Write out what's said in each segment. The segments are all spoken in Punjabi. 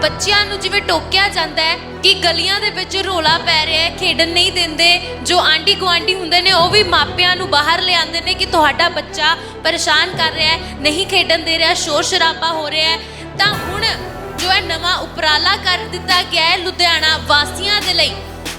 ਬੱਚਿਆਂ ਨੂੰ ਜਿਵੇਂ ਟੋਕਿਆ ਜਾਂਦਾ ਹੈ ਕਿ ਗਲੀਆਂ ਦੇ ਵਿੱਚ ਰੋਲਾ ਪੈ ਰਿਹਾ ਹੈ, ਖੇਡਣ ਨਹੀਂ ਦਿੰਦੇ, ਜੋ ਆਂਢੀ ਗੁਆਂਢੀ ਹੁੰਦੇ ਨੇ, ਉਹ ਵੀ ਮਾਪਿਆਂ ਨੂੰ ਬਾਹਰ ਲਿਆਉਂਦੇ ਨੇ ਕਿ ਤੁਹਾਡਾ ਬੱਚਾ ਪਰੇਸ਼ਾਨ ਕਰ ਰਿਹਾ ਹੈ, ਨਹੀਂ ਖੇਡਣ ਦੇ ਰਿਹਾ, ਸ਼ੋਰ ਸ਼ਰਾਬਾ ਹੋ ਰਿਹਾ ਹੈ। ਤਾਂ ਹੁਣ ਜੋ ਹੈ ਨਵਾਂ ਉਪਰਾਲਾ ਕਰ ਦਿੱਤਾ ਗਿਆ ਹੈ ਲੁਧਿਆਣਾ ਵਾਸੀਆਂ ਦੇ ਲਈ।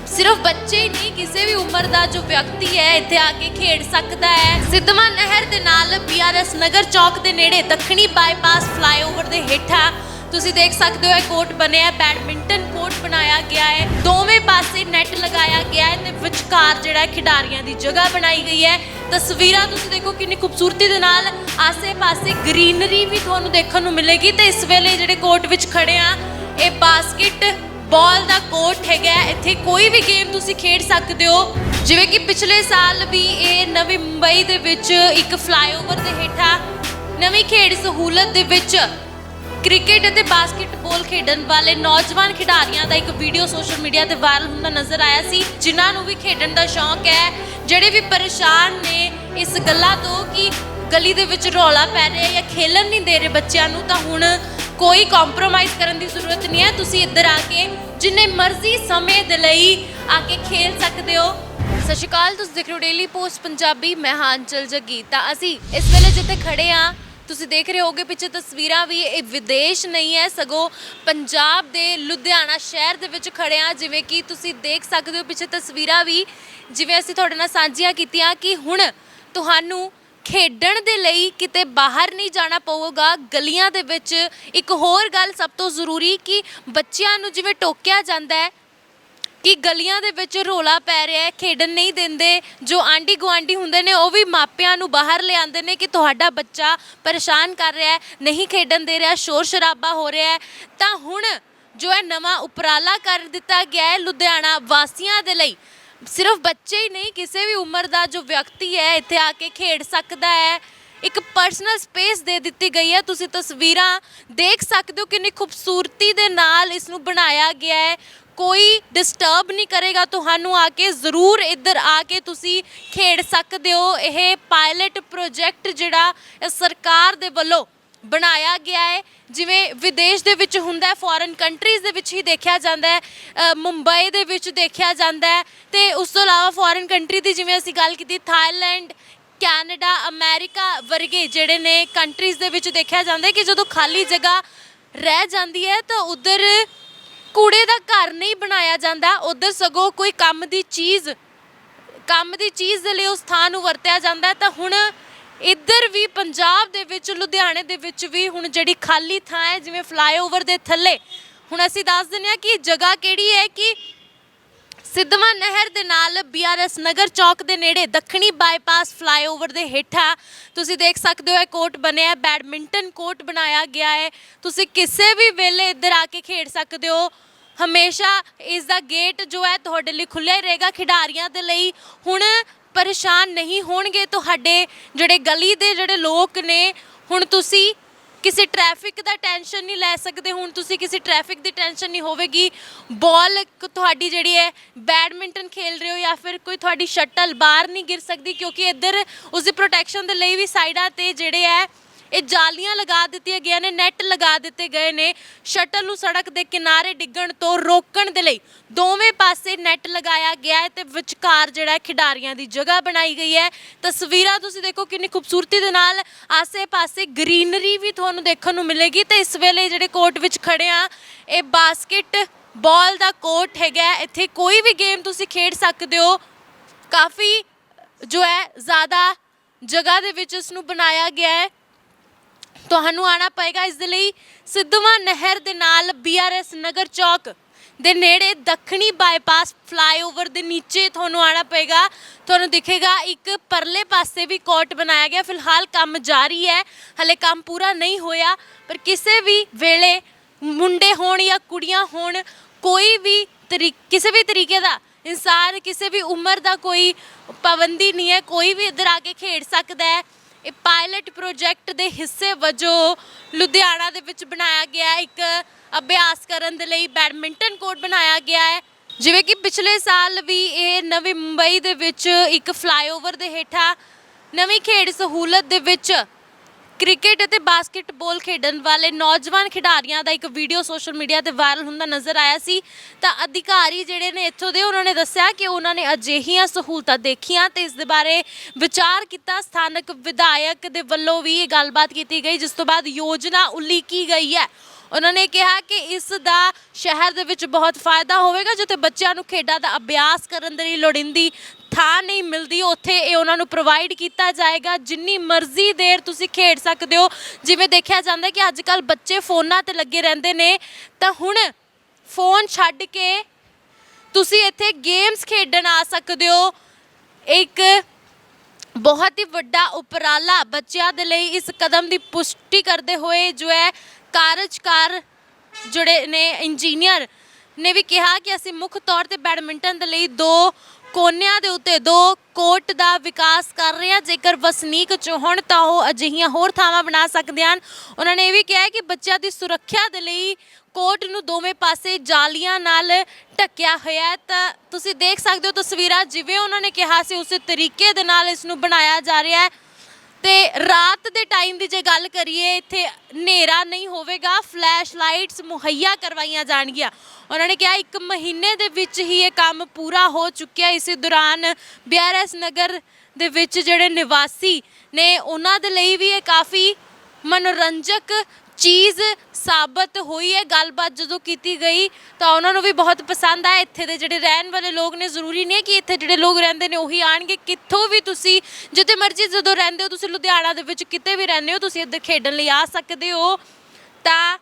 ਸਿਰਫ ਬੱਚੇ ਹੀ ਨਹੀਂ, ਕਿਸੇ ਵੀ ਉਮਰ ਦਾ ਜੋ ਵਿਅਕਤੀ ਹੈ, ਇੱਥੇ ਆ ਕੇ ਖੇਡ ਸਕਦਾ ਹੈ। ਸਿੱਧਵਾਂ ਨਹਿਰ ਦੇ ਨਾਲ ਬੀਆਰਐਸ ਨਗਰ ਚੌਕ ਦੇ ਨੇੜੇ ਦੱਖਣੀ ਬਾਈਪਾਸ ਫਲਾਈਓਵਰ ਦੇ ਹੇਠਾਂ ਤੁਸੀਂ ਦੇਖ ਸਕਦੇ ਹੋ ਇਹ ਕੋਰਟ ਬਣਿਆ ਹੈ, ਬੈਡਮਿੰਟਨ ਕੋਰਟ ਬਣਾਇਆ ਗਿਆ ਹੈ। ਦੋਵੇਂ ਪਾਸੇ ਨੈਟ ਲਗਾਇਆ ਗਿਆ ਹੈ ਤੇ ਵਿਚਕਾਰ ਜਿਹੜਾ ਹੈ ਖਿਡਾਰੀਆਂ ਦੀ ਜਗ੍ਹਾ ਬਣਾਈ ਗਈ ਹੈ। ਤਸਵੀਰਾਂ ਤੁਸੀਂ ਦੇਖੋ ਕਿੰਨੀ ਖੂਬਸੂਰਤੀ ਦੇ ਨਾਲ ਆਸੇ-ਪਾਸੇ ਗ੍ਰੀਨਰੀ ਵੀ ਤੁਹਾਨੂੰ ਦੇਖਣ ਨੂੰ ਮਿਲੇਗੀ ਤੇ ਇਸ ਵੇਲੇ ਜਿਹੜੇ ਕੋਰਟ ਵਿੱਚ ਖੜੇ ਆ, ਇਹ ਬਾਸਕਟ ਬਾਲ ਦਾ ਕੋਰਟ ਹੈਗਾ ਇੱਥੇ ਕੋਈ ਵੀ ਗੇਮ ਤੁਸੀਂ ਖੇਡ ਸਕਦੇ ਹੋ। ਜਿਵੇਂ ਕਿ ਪਿਛਲੇ ਸਾਲ ਵੀ ਇਹ ਨਵੀਂ ਮੁੰਬਈ ਦੇ ਵਿੱਚ ਇੱਕ ਫਲਾਈਓਵਰ ਦੇ ਹੇਠਾਂ ਨਵੀਂ ਖੇਡ ਸਹੂਲਤ ਦੇ ਵਿੱਚ ਕ੍ਰਿਕਟ ਅਤੇ ਬਾਸਕਟਬਾਲ ਖੇਡਣ ਵਾਲੇ ਨੌਜਵਾਨ ਖਿਡਾਰੀਆਂ ਦਾ ਇੱਕ ਵੀਡੀਓ ਸੋਸ਼ਲ ਮੀਡੀਆ ਤੇ ਵਾਇਰਲ ਹੁੰਦਾ ਨਜ਼ਰ ਆਇਆ ਸੀ। ਜਿਨ੍ਹਾਂ ਨੂੰ ਵੀ ਖੇਡਣ ਦਾ ਸ਼ੌਂਕ ਹੈ। ਜਿਹੜੇ ਵੀ ਪਰੇਸ਼ਾਨ ਨੇ ਇਸ ਗੱਲਾਂ ਤੋਂ ਕਿ ਗਲੀ ਦੇ ਵਿੱਚ ਰੌਲਾ ਪੈ ਰਿਹਾ ਜਾਂ ਖੇਲਣ ਨਹੀਂ ਦੇ ਰਹੇ ਬੱਚਿਆਂ ਨੂੰ, ਤਾਂ ਹੁਣ ਕੋਈ ਕੰਪਰੋਮਾਈਜ਼ ਕਰਨ ਦੀ ਜ਼ਰੂਰਤ ਨਹੀਂ ਹੈ। ਤੁਸੀਂ ਇੱਧਰ ਆ ਕੇ ਜਿੰਨੇ ਮਰਜ਼ੀ ਸਮੇਂ ਦੇ ਲਈ ਆ ਕੇ ਖੇਲ ਸਕਦੇ ਹੋ। ਸਤਿ ਸ਼੍ਰੀ ਅਕਾਲ, ਤੁਸੀਂ ਦੇਖ ਰਹੇ ਹੋ ਡੇਲੀ ਪੋਸਟ ਪੰਜਾਬੀ। ਮੈਂ ਹਾਂ ਅੰਚਲ ਤਾਂ ਅਸੀਂ ਇਸ ਵੇਲੇ ਜਿੱਥੇ ਖੜੇ ਆ ਤੁਸੀਂ ਦੇਖ ਰਹੇ ਹੋਗੇ ਪਿੱਛੇ ਤਸਵੀਰਾਂ ਵੀ, ਇਹ ਵਿਦੇਸ਼ ਨਹੀਂ ਹੈ, ਸਗੋਂ ਪੰਜਾਬ ਦੇ ਲੁਧਿਆਣਾ ਸ਼ਹਿਰ ਦੇ ਵਿੱਚ ਖੜੇ ਆ ਜਿਵੇਂ ਕਿ ਤੁਸੀਂ ਦੇਖ ਸਕਦੇ ਹੋ ਪਿੱਛੇ ਤਸਵੀਰਾਂ ਵੀ, ਜਿਵੇਂ ਅਸੀਂ ਤੁਹਾਡੇ ਨਾਲ ਸਾਂਝੀਆਂ ਕੀਤੀਆਂ ਕਿ ਹੁਣ ਤੁਹਾਨੂੰ ਖੇਡਣ ਦੇ ਲਈ ਕਿਤੇ ਬਾਹਰ ਨਹੀਂ ਜਾਣਾ ਪਊਗਾ, ਗਲੀਆਂ ਦੇ ਵਿੱਚ। ਇੱਕ ਹੋਰ ਗੱਲ ਸਭ ਤੋਂ ਜ਼ਰੂਰੀ ਕਿ ਬੱਚਿਆਂ ਨੂੰ ਜਿਵੇਂ ਟੋਕਿਆ ਜਾਂਦਾ ਹੈ ਕਿ ਗਲੀਆਂ ਦੇ ਵਿੱਚ ਰੋਲਾ ਪੈ ਰਿਹਾ ਹੈ, ਖੇਡਣ ਨਹੀਂ ਦਿੰਦੇ, ਜੋ ਆਂਢੀ ਗੁਆਂਢੀ ਹੁੰਦੇ ਨੇ, ਉਹ ਵੀ ਮਾਪਿਆਂ ਨੂੰ ਬਾਹਰ ਲਿਆਉਂਦੇ ਨੇ ਕਿ ਤੁਹਾਡਾ ਬੱਚਾ ਪਰੇਸ਼ਾਨ ਕਰ ਰਿਹਾ ਹੈ, ਨਹੀਂ ਖੇਡਣ ਦੇ ਰਿਹਾ, ਸ਼ੋਰ ਸ਼ਰਾਬਾ ਹੋ ਰਿਹਾ ਹੈ। ਤਾਂ ਹੁਣ ਜੋ ਹੈ ਨਵਾਂ ਉਪਰਾਲਾ ਕਰ ਦਿੱਤਾ ਗਿਆ ਹੈ ਲੁਧਿਆਣਾ ਵਾਸੀਆਂ ਦੇ ਲਈ, ਸਿਰਫ ਬੱਚੇ ਹੀ ਨਹੀਂ, ਕਿਸੇ ਵੀ ਉਮਰ ਦਾ ਜੋ ਵਿਅਕਤੀ ਹੈ, ਇੱਥੇ ਆ ਕੇ ਖੇਡ ਸਕਦਾ ਹੈ। ਇੱਕ ਪਰਸਨਲ ਸਪੇਸ ਦੇ ਦਿੱਤੀ ਗਈ ਹੈ। ਤੁਸੀਂ ਤਸਵੀਰਾਂ ਦੇਖ ਸਕਦੇ ਹੋ ਕਿੰਨੀ ਖੂਬਸੂਰਤੀ ਦੇ ਨਾਲ ਇਸ ਨੂੰ ਬਣਾਇਆ ਗਿਆ ਹੈ। ਕੋਈ ਡਿਸਟਰਬ ਨਹੀਂ ਕਰੇਗਾ ਤੁਹਾਨੂੰ ਆ ਕੇ, ਜ਼ਰੂਰ ਇੱਧਰ ਆ ਕੇ ਤੁਸੀਂ ਖੇਡ ਸਕਦੇ ਹੋ। ਇਹ ਪਾਇਲਟ ਪ੍ਰੋਜੈਕਟ ਜਿਹੜਾ ਸਰਕਾਰ ਦੇ ਵੱਲੋਂ ਬਣਾਇਆ ਗਿਆ ਹੈ। ਜਿਵੇਂ ਵਿਦੇਸ਼ ਦੇ ਵਿੱਚ ਹੁੰਦਾ ਹੈ ਫੋਰਨ ਕੰਟਰੀਜ਼ ਦੇ ਵਿੱਚ ਹੀ ਦੇਖਿਆ ਜਾਂਦਾ ਹੈ ਮੁੰਬਈ ਦੇ ਵਿੱਚ ਦੇਖਿਆ ਜਾਂਦਾ ਹੈ ਤੇ ਉਸ ਤੋਂ ਇਲਾਵਾ ਫੋਰਨ ਕੰਟਰੀ ਦੀ ਜਿਵੇਂ ਅਸੀਂ ਗੱਲ ਕੀਤੀ, ਥਾਈਲੈਂਡ, ਕੈਨੇਡਾ, ਅਮਰੀਕਾ ਵਰਗੇ ਜਿਹੜੇ ਨੇ ਕੰਟਰੀਜ਼ ਦੇ ਵਿੱਚ ਦੇਖਿਆ ਜਾਂਦਾ ਹੈ ਕਿ ਜਦੋਂ ਖਾਲੀ ਜਗ੍ਹਾ ਰਹਿ ਜਾਂਦੀ ਹੈ ਤਾਂ ਉਧਰ ਕੂੜੇ ਦਾ ਘਰ ਨਹੀਂ ਬਣਾਇਆ ਜਾਂਦਾ, ਉਧਰ ਸਗੋਂ ਕੋਈ ਕੰਮ ਦੀ ਚੀਜ਼, ਕੰਮ ਦੀ ਚੀਜ਼ ਦੇ ਲਈ ਉਸ ਥਾਂ ਨੂੰ ਵਰਤਿਆ ਜਾਂਦਾ ਤਾਂ ਹੁਣ ਇੱਧਰ ਵੀ ਪੰਜਾਬ ਦੇ ਵਿੱਚ, ਲੁਧਿਆਣੇ ਦੇ ਵਿੱਚ ਵੀ ਹੁਣ ਜਿਹੜੀ ਖਾਲੀ ਥਾਂ ਹੈ, ਜਿਵੇਂ ਫਲਾਈਓਵਰ ਦੇ ਥੱਲੇ, ਹੁਣ ਅਸੀਂ ਦੱਸ ਦਿੰਦੇ ਹਾਂ ਕਿ ਜਗ੍ਹਾ ਕਿਹੜੀ ਹੈ ਕਿ ਸਿੱਧਵਾਂ ਨਹਿਰ ਦੇ ਨਾਲ ਬੀਆਰਐਸ ਨਗਰ ਚੌਕ ਦੇ ਨੇੜੇ ਦੱਖਣੀ ਬਾਈਪਾਸ ਫਲਾਈਓਵਰ ਦੇ ਹੇਠਾਂ ਤੁਸੀਂ ਦੇਖ ਸਕਦੇ ਹੋ ਇਹ ਕੋਰਟ ਬਣਿਆ ਬੈਡਮਿੰਟਨ ਕੋਰਟ ਬਣਾਇਆ ਗਿਆ ਹੈ। ਤੁਸੀਂ ਕਿਸੇ ਵੀ ਵੇਲੇ ਇੱਧਰ ਆ ਕੇ ਖੇਡ ਸਕਦੇ ਹੋ। ਹਮੇਸ਼ਾ ਇਸ ਦਾ ਗੇਟ ਜੋ ਹੈ ਤੁਹਾਡੇ ਲਈ ਖੁੱਲ੍ਹਾ ਹੀ ਰਹੇਗਾ। ਖਿਡਾਰੀਆਂ ਦੇ ਲਈ ਹੁਣ ਪਰੇਸ਼ਾਨ ਨਹੀਂ ਹੋਣਗੇ। ਤੁਹਾਡੇ ਜਿਹੜੇ ਗਲੀ ਦੇ ਜਿਹੜੇ ਲੋਕ ਨੇ, ਹੁਣ ਤੁਸੀਂ ਕਿਸੇ ਟ੍ਰੈਫਿਕ ਦਾ ਟੈਨਸ਼ਨ ਨਹੀਂ ਲੈ ਸਕਦੇ ਹੁਣ ਤੁਸੀਂ, ਕਿਸੇ ਟ੍ਰੈਫਿਕ ਦੀ ਟੈਨਸ਼ਨ ਨਹੀਂ ਹੋਵੇਗੀ। ਬਾਲ ਤੁਹਾਡੀ ਜਿਹੜੀ ਹੈ ਬੈਡਮਿੰਟਨ ਖੇਲ ਰਹੇ ਹੋ ਜਾਂ ਫਿਰ ਕੋਈ ਤੁਹਾਡੀ ਸ਼ਟਲ ਬਾਹਰ ਨਹੀਂ ਗਿਰ ਸਕਦੀ ਕਿਉਂਕਿ ਇੱਧਰ ਉਸ ਦੀ ਪ੍ਰੋਟੈਕਸ਼ਨ ਦੇ ਲਈ ਵੀ ਸਾਈਡਾਂ ਤੇ ਜਿਹੜੇ ਹੈ ਇਹ ਜਾਲੀਆਂ ਲਗਾ ਦਿੱਤੀਆਂ ਗਈਆਂ ਨੇ ਨੈਟ ਲਗਾ ਦਿੱਤੇ ਗਏ ਨੇ। ਸ਼ਟਲ ਨੂੰ ਸੜਕ ਦੇ ਕਿਨਾਰੇ ਡਿੱਗਣ ਤੋਂ ਰੋਕਣ ਦੇ ਲਈ ਦੋਵੇਂ ਪਾਸੇ ਨੈਟ ਲਗਾਇਆ ਗਿਆ ਹੈ ਤੇ ਵਿਚਕਾਰ ਜਿਹੜਾ ਹੈ ਖਿਡਾਰੀਆਂ ਦੀ ਜਗ੍ਹਾ ਬਣਾਈ ਗਈ ਹੈ। ਤਸਵੀਰਾਂ ਤੁਸੀਂ ਦੇਖੋ ਕਿੰਨੀ ਖੂਬਸੂਰਤੀ ਦੇ ਨਾਲ ਆਸੇ-ਪਾਸੇ ਗ੍ਰੀਨਰੀ ਵੀ ਤੁਹਾਨੂੰ ਦੇਖਣ ਨੂੰ ਮਿਲੇਗੀ ਤੇ ਇਸ ਵੇਲੇ ਜਿਹੜੇ ਕੋਰਟ ਵਿੱਚ ਖੜੇ ਆ, ਇਹ ਬਾਸਕਟ ਬਾਲ ਦਾ ਕੋਰਟ ਹੈਗਾ ਇੱਥੇ ਕੋਈ ਵੀ ਗੇਮ ਤੁਸੀਂ ਖੇਡ ਸਕਦੇ ਹੋ। ਕਾਫੀ ਜੋ ਹੈ ਜ਼ਿਆਦਾ ਜਗ੍ਹਾ ਦੇ ਵਿੱਚ ਇਸ ਨੂੰ ਬਣਾਇਆ ਗਿਆ ਹੈ। ਤੁਹਾਨੂੰ ਆਣਾ ਪਏਗਾ ਇਸ ਦੇ ਲਈ ਸਿੱਧਵਾਂ ਨਹਿਰ ਦੇ ਨਾਲ ਬੀਆਰਐਸ ਨਗਰ ਚੌਕ ਦੇ ਨੇੜੇ ਦੱਖਣੀ ਬਾਈਪਾਸ ਫਲਾਈਓਵਰ ਦੇ ਨੀਚੇ ਤੁਹਾਨੂੰ ਆਣਾ ਪਏਗਾ। ਤੁਹਾਨੂੰ ਦਿਖੇਗਾ ਇੱਕ ਪਰਲੇ ਪਾਸੇ ਵੀ ਕੋਰਟ ਬਣਾਇਆ ਗਿਆ। ਫਿਲਹਾਲ ਕੰਮ ਜਾਰੀ ਹੈ। ਹਲੇ ਕੰਮ ਪੂਰਾ ਨਹੀਂ ਹੋਇਆ, ਪਰ ਕਿਸੇ ਵੀ ਵੇਲੇ ਮੁੰਡੇ ਹੋਣ ਜਾਂ ਕੁੜੀਆਂ ਹੋਣ, ਕੋਈ ਵੀ ਤਰੀ, ਕਿਸੇ ਵੀ ਤਰੀਕੇ ਦਾ ਇਨਸਾਨ, ਕਿਸੇ ਵੀ ਉਮਰ ਦਾ ਕੋਈ ਪਾਬੰਦੀ ਨਹੀਂ ਹੈ। ਕੋਈ ਵੀ ਇੱਧਰ ਆ ਕੇ ਖੇਡ ਸਕਦਾ ਹੈ। ਇਹ ਪਾਇਲਟ ਪ੍ਰੋਜੈਕਟ ਦੇ ਹਿੱਸੇ ਵਜੋਂ ਲੁਧਿਆਣਾ ਦੇ ਵਿੱਚ ਬਣਾਇਆ ਗਿਆ ਇੱਕ ਅਭਿਆਸ ਕਰਨ ਦੇ ਲਈ ਬੈਡਮਿੰਟਨ ਕੋਰਟ ਬਣਾਇਆ ਗਿਆ ਹੈ। ਜਿਵੇਂ ਕਿ ਪਿਛਲੇ ਸਾਲ ਵੀ ਇਹ ਨਵੀਂ ਮੁੰਬਈ ਦੇ ਵਿੱਚ ਇੱਕ ਫਲਾਈਓਵਰ ਦੇ ਹੇਠਾਂ ਨਵੀਂ ਖੇਡ ਸਹੂਲਤ ਦੇ ਵਿੱਚ ਕ੍ਰਿਕਟ ਅਤੇ ਬਾਸਕਟਬਾਲ ਖੇਡਣ ਵਾਲੇ ਨੌਜਵਾਨ ਖਿਡਾਰੀਆਂ ਦਾ ਇੱਕ ਵੀਡੀਓ ਸੋਸ਼ਲ ਮੀਡੀਆ ਤੇ ਵਾਇਰਲ ਹੁੰਦਾ ਨਜ਼ਰ ਆਇਆ ਸੀ। ਤਾਂ ਅਧਿਕਾਰੀ ਜਿਹੜੇ ਨੇ ਇੱਥੋਂ ਦੇ, ਉਹਨਾਂ ਨੇ ਦੱਸਿਆ ਕਿ ਉਹਨਾਂ ਨੇ ਅਜਿਹੀਆਂ ਸਹੂਲਤਾਂ ਦੇਖੀਆਂ ਤੇ ਇਸ ਦੇ ਬਾਰੇ ਵਿਚਾਰ ਕੀਤਾ। ਸਥਾਨਕ ਵਿਧਾਇਕ ਦੇ ਵੱਲੋਂ ਵੀ ਇਹ ਗੱਲਬਾਤ ਕੀਤੀ ਗਈ, ਜਿਸ ਤੋਂ ਬਾਅਦ ਯੋਜਨਾ ਉਲੀਕੀ ਗਈ ਹੈ। ਉਹਨਾਂ ਨੇ ਕਿਹਾ ਕਿ ਇਸ ਦਾ ਸ਼ਹਿਰ ਦੇ ਵਿੱਚ ਬਹੁਤ ਫਾਇਦਾ ਹੋਵੇਗਾ ਜਿੱਥੇ ਬੱਚਿਆਂ ਨੂੰ ਖੇਡਾਂ ਦਾ ਅਭਿਆਸ ਕਰਨ ਦੇ ਲਈ ਲੋੜੀਂਦੀ ਥਾਂ ਨਹੀਂ ਮਿਲਦੀ, ਉੱਥੇ ਇਹ ਉਹਨਾਂ ਨੂੰ ਪ੍ਰੋਵਾਈਡ ਕੀਤਾ ਜਾਏਗਾ। ਜਿੰਨੀ ਮਰਜ਼ੀ ਦੇਰ ਤੁਸੀਂ ਖੇਡ ਸਕਦੇ ਹੋ, ਜਿਵੇਂ ਦੇਖਿਆ ਜਾਂਦਾ ਕਿ ਅੱਜ ਕੱਲ ਬੱਚੇ ਫੋਨਾਂ ਤੇ ਲੱਗੇ ਰਹਿੰਦੇ ਨੇ, ਤਾਂ ਹੁਣ ਫੋਨ ਛੱਡ ਕੇ ਤੁਸੀਂ ਇੱਥੇ ਗੇਮਸ ਖੇਡਣ ਆ ਸਕਦੇ ਹੋ। ਇੱਕ ਬਹੁਤ ਹੀ ਵੱਡਾ ਉਪਰਾਲਾ ਬੱਚਿਆਂ ਦੇ ਲਈ ਇਸ ਕਦਮ ਦੀ ਪੁਸ਼ਟੀ ਕਰਦੇ ਹੋਏ ਜੋ ਹੈ, ਕਾਰਜਕਾਰ ਜਿਹੜੇ ਨੇ, ਇੰਜੀਨੀਅਰ ਨੇ ਵੀ ਕਿਹਾ ਕਿ ਅਸੀਂ ਮੁੱਖ ਤੌਰ ਤੇ ਬੈਡਮਿੰਟਨ ਦੇ ਲਈ ਦੋ ਕੋਨਿਆਂ ਦੇ ਉੱਤੇ ਦੋ ਕੋਟ ਦਾ ਵਿਕਾਸ ਕਰ ਰਹੇ ਆ। ਜੇਕਰ ਵਸਨੀਕ ਚਾਹਣ ਤਾਂ ਉਹ ਅਜਿਹੀਆਂ ਹੋਰ ਥਾਵਾਂ ਬਣਾ ਸਕਦੇ ਹਨ। ਉਹਨਾਂ ਨੇ ਇਹ ਵੀ ਕਿਹਾ ਕਿ ਬੱਚਿਆਂ ਦੀ ਸੁਰੱਖਿਆ ਦੇ ਲਈ ਕੋਟ ਨੂੰ ਦੋਵੇਂ ਪਾਸੇ ਜਾਲੀਆਂ ਨਾਲ ਢੱਕਿਆ ਹੋਇਆ ਹੈ। ਤਾਂ ਤੁਸੀਂ ਦੇਖ ਸਕਦੇ ਹੋ ਤਸਵੀਰਾਂ ਜਿਵੇਂ ਉਹਨਾਂ ਨੇ ਕਿਹਾ ਸੀ, ਉਸੇ ਤਰੀਕੇ ਦੇ ਨਾਲ ਇਸ ਨੂੰ ਬਣਾਇਆ ਜਾ ਰਿਹਾ ਹੈ। ਤੇ ਰਾਤ ਦੇ ਟਾਈਮ ਦੀ ਜੇ ਗੱਲ ਕਰੀਏ, ਇੱਥੇ ਹਨੇਰਾ ਨਹੀਂ ਹੋਵੇਗਾ ਫਲੈਸ਼ ਲਾਈਟਸ ਮੁਹੱਈਆ ਕਰਵਾਈਆਂ ਜਾਣਗੀਆਂ। ਉਹਨਾਂ ਨੇ ਕਿਹਾ, ਇੱਕ ਮਹੀਨੇ ਦੇ ਵਿੱਚ ਹੀ ਇਹ ਕੰਮ ਪੂਰਾ ਹੋ ਚੁੱਕਿਆ। ਇਸੇ ਦੌਰਾਨ ਬੀਆਰਐਸ ਨਗਰ ਦੇ ਵਿੱਚ ਜਿਹੜੇ ਨਿਵਾਸੀ ਨੇ, ਉਹਨਾਂ ਦੇ ਲਈ ਵੀ ਇਹ ਕਾਫੀ ਮਨੋਰੰਜਕ ਚੀਜ਼ ਸਾਬਤ ਹੋਈ ਹੈ, ਗੱਲਬਾਤ ਜਦੋਂ ਕੀਤੀ ਗਈ ਤਾਂ ਉਹਨਾਂ ਨੂੰ ਵੀ ਬਹੁਤ ਪਸੰਦ ਆਇਆ। ਇੱਥੇ ਦੇ ਜਿਹੜੇ ਰਹਿਣ ਵਾਲੇ ਲੋਕ ਨੇ, ਜ਼ਰੂਰੀ ਨਹੀਂ ਹੈ ਕਿ ਇੱਥੇ ਜਿਹੜੇ ਲੋਕ ਰਹਿੰਦੇ ਨੇ ਉਹੀ ਆਣਗੇ। ਕਿੱਥੋਂ ਵੀ ਤੁਸੀਂ ਜਿੱਥੇ ਮਰਜ਼ੀ ਜਦੋਂ ਰਹਿੰਦੇ ਹੋ, ਤੁਸੀਂ ਲੁਧਿਆਣਾ ਦੇ ਵਿੱਚ ਕਿਤੇ ਵੀ ਰਹਿੰਦੇ ਹੋ, ਤੁਸੀਂ ਇੱਧਰ ਖੇਡਣ ਲਈ ਆ ਸਕਦੇ ਹੋ। ਤਾਂ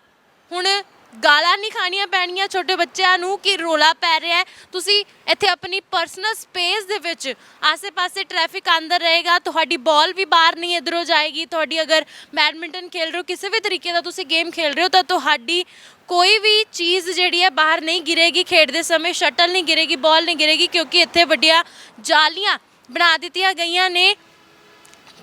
ਹੁਣ ਗਾਲਾਂ ਨਹੀਂ ਖਾਣੀਆਂ ਪੈਣੀਆਂ ਛੋਟੇ ਬੱਚਿਆਂ ਨੂੰ ਕਿ ਰੋਲਾ ਪੈ ਰਿਹਾ ਹੈ। ਤੁਸੀਂ ਇੱਥੇ ਆਪਣੀ ਪਰਸਨਲ ਸਪੇਸ ਦੇ ਵਿੱਚ ਆਸੇ-ਪਾਸੇ ਟ੍ਰੈਫਿਕ ਅੰਦਰ ਰਹੇਗਾ, ਤੁਹਾਡੀ ਬਾਲ ਵੀ ਬਾਹਰ ਨਹੀਂ ਇਧਰੋਂ ਜਾਏਗੀ। ਤੁਹਾਡੀ ਅਗਰ ਬੈਡਮਿੰਟਨ ਖੇਡ ਰਹੇ ਹੋ, ਕਿਸੇ ਵੀ ਤਰੀਕੇ ਦਾ ਤੁਸੀਂ ਗੇਮ ਖੇਲ ਰਹੇ ਹੋ, ਤਾਂ ਤੁਹਾਡੀ ਕੋਈ ਵੀ ਚੀਜ਼ ਜਿਹੜੀ ਹੈ ਬਾਹਰ ਨਹੀਂ ਗਿਰੇਗੀ। ਖੇਡਦੇ ਸਮੇਂ ਸ਼ਟਲ ਨਹੀਂ ਗਿਰੇਗੀ ਬਾਲ ਨਹੀਂ ਗਿਰੇਗੀ, ਕਿਉਂਕਿ ਇੱਥੇ ਵੱਡੀਆਂ ਜਾਲੀਆਂ ਬਣਾ ਦਿੱਤੀਆਂ ਗਈਆਂ ਨੇ।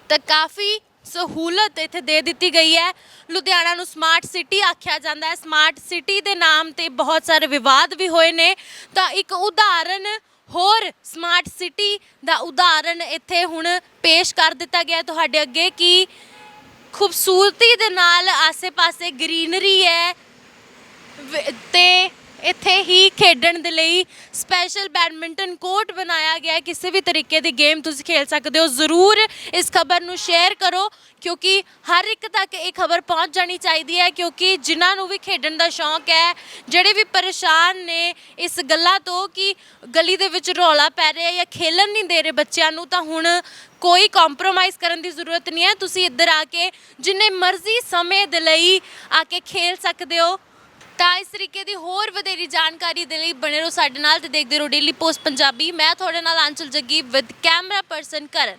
ਤਾਂ ਕਾਫੀ ਸਹੂਲਤ ਇੱਥੇ ਦੇ ਦਿੱਤੀ ਗਈ ਹੈ। ਲੁਧਿਆਣਾ ਨੂੰ ਸਮਾਰਟ ਸਿਟੀ ਆਖਿਆ ਜਾਂਦਾ ਹੈ। ਸਮਾਰਟ ਸਿਟੀ ਦੇ ਨਾਮ ਤੇ ਬਹੁਤ ਸਾਰੇ ਵਿਵਾਦ ਵੀ ਹੋਏ ਨੇ। ਤਾਂ ਇੱਕ ਉਦਾਹਰਨ ਹੋਰ ਸਮਾਰਟ ਸਿਟੀ ਦਾ ਉਦਾਹਰਨ ਇੱਥੇ ਹੁਣ ਪੇਸ਼ ਕਰ ਦਿੱਤਾ ਗਿਆ ਤੁਹਾਡੇ ਅੱਗੇ ਕਿ ਖੂਬਸੂਰਤੀ ਦੇ ਨਾਲ ਆਸੇ-ਪਾਸੇ ਗ੍ਰੀਨਰੀ ਹੈ। ਵ- ਤੇ ਇੱਥੇ ਹੀ ਖੇਡਣ ਦੇ ਲਈ ਸਪੈਸ਼ਲ ਬੈਡਮਿੰਟਨ ਕੋਰਟ ਬਣਾਇਆ ਗਿਆ ਹੈ। ਕਿਸੇ ਵੀ ਤਰੀਕੇ ਦੀ ਗੇਮ ਤੁਸੀਂ ਖੇਡ ਸਕਦੇ ਹੋ। ਜ਼ਰੂਰ ਇਸ ਖਬਰ ਨੂੰ ਸ਼ੇਅਰ ਕਰੋ, ਕਿਉਂਕਿ ਹਰ ਇੱਕ ਤੱਕ ਇਹ ਖਬਰ ਪਹੁੰਚ ਜਾਣੀ ਚਾਹੀਦੀ ਹੈ, ਕਿਉਂਕਿ ਜਿਨ੍ਹਾਂ ਨੂੰ ਵੀ ਖੇਡਣ ਦਾ ਸ਼ੌਂਕ ਹੈ, ਜਿਹੜੇ ਵੀ ਪਰੇਸ਼ਾਨ ਨੇ ਇਸ ਗੱਲਾਂ ਤੋਂ ਕਿ ਗਲੀ ਦੇ ਵਿੱਚ ਰੌਲਾ ਪੈ ਰਿਹਾ ਜਾਂ ਖੇਲਣ ਨਹੀਂ ਦੇ ਰਹੇ ਬੱਚਿਆਂ ਨੂੰ, ਤਾਂ ਹੁਣ ਕੋਈ ਕੰਪਰੋਮਾਈਜ਼ ਕਰਨ ਦੀ ਜ਼ਰੂਰਤ ਨਹੀਂ ਹੈ। ਤੁਸੀਂ ਇੱਧਰ ਆ ਕੇ ਜਿੰਨੇ ਮਰਜ਼ੀ ਸਮੇਂ ਦੇ ਲਈ ਆ ਕੇ ਖੇਲ ਸਕਦੇ ਹੋ। ਤਾਂ ਇਸ ਤਰੀਕੇ ਦੀ ਹੋਰ ਵਧੇਰੀ ਜਾਣਕਾਰੀ ਦੇ ਲਈ ਬਣੇ ਰਹੋ ਸਾਡੇ ਨਾਲ ਤੇ ਦੇਖਦੇ ਰਹੋ ਡੇਲੀ ਪੋਸਟ ਪੰਜਾਬੀ। ਮੈਂ ਤੁਹਾਡੇ ਨਾਲ Aanchal Jaggi with camera person Karan.